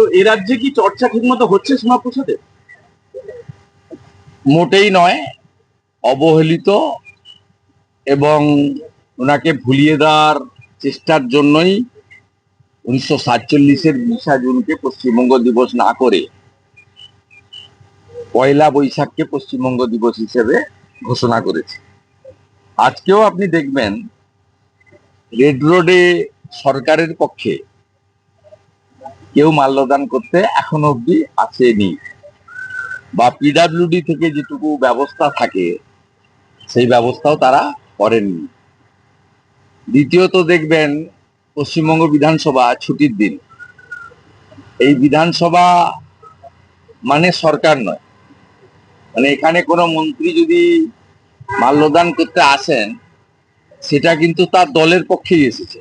তো এ রাজ্যে কি চর্চা ঠিকমতো হচ্ছে সীমা প্রসাদের মোটেই নয়, অবহেলিত এবং ওনাকে ভুলিয়ে দেওয়ার চেষ্টার জন্যই উনিশশো সাতচল্লিশের বিশা জুনকে পশ্চিমবঙ্গ দিবস না করে পয়লা বৈশাখকে পশ্চিমবঙ্গ দিবস হিসেবে ঘোষণা করেছে। আজকেও আপনি দেখবেন রেড রোডে সরকারের পক্ষে কেউ মাল্যদান করতে এখনও অব্দি আসেনি। বা পিডাব্লিউডি থেকে যেটুকু ব্যবস্থা থাকে, সেই ব্যবস্থাও তারা করেননি। দ্বিতীয়ত দেখবেন, পশ্চিমবঙ্গ বিধানসভা ছুটির দিন। এই বিধানসভা মানে সরকার নয়। মানে এখানে কোনো মন্ত্রী যদি মাল্যদান করতে আসেন, সেটা কিন্তু তার দলের পক্ষেই এসেছে।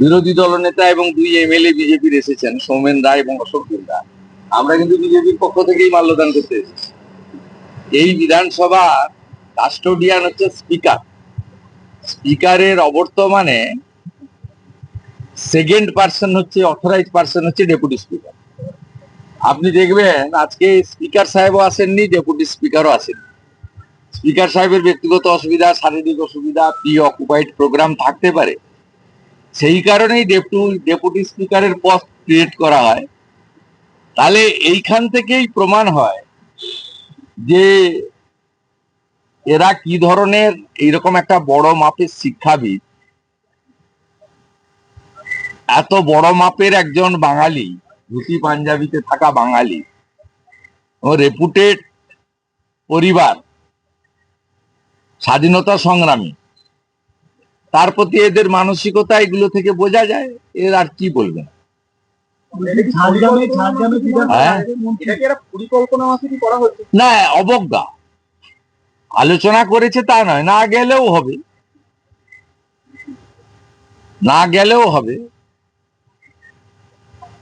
বিরোধী দলনেতা এবং দুই এমএলএ বিজেপির এসেছেন, সৌমেন রায় এবং অশোক দিন্দা আমরা কিন্তু বিজেপির পক্ষ থেকেই মাল্যদান করতে এসেছি। এই বিধানসভার কাস্টোডিয়ান হচ্ছে স্পিকার। স্পিকারের অবর্তমানে সেকেন্ড পার্সন হচ্ছে অথরাইজ পার্সন হচ্ছে ডেপুটি স্পিকার আপনি দেখবেন আজকে স্পিকার সাহেবও আসেননি ডেপুটি স্পিকারও আসেননি। স্পিকার সাহেবের ব্যক্তিগত অসুবিধা, শারীরিক অসুবিধা প্রি অকুপাইড প্রোগ্রাম থাকতে পারে। সেই কারণেই ডেপুটি ডেপুটি স্পিকারের পদ ক্রিয়েট করা হয়। তাহলে এইখান থেকেই প্রমাণ হয় যে এরা কি ধরনের এইরকম একটা বড় মাপের শিক্ষাবিদ। এত বড় মাপের একজন বাঙালি, ধুতি পাঞ্জাবিতে থাকা বাঙালি, ও রেপুটেড পরিবার, স্বাধীনতা সংগ্রামী। তার প্রতি এদের মানসিকতা এগুলো থেকে বোঝা যায়, এর আর কি বলবেন হ্যাঁ। না, অবজ্ঞা। আলোচনা করেছে তা নয়, না গেলেও হবে। না গেলেও হবে।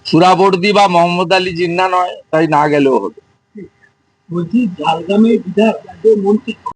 সুরাবর্দি বা মোহাম্মদ আলী জিন্না নয়, তাই না গেলেও হবে। বলছি ঝাড়গ্রামে বিধায়ক মন্ত্রী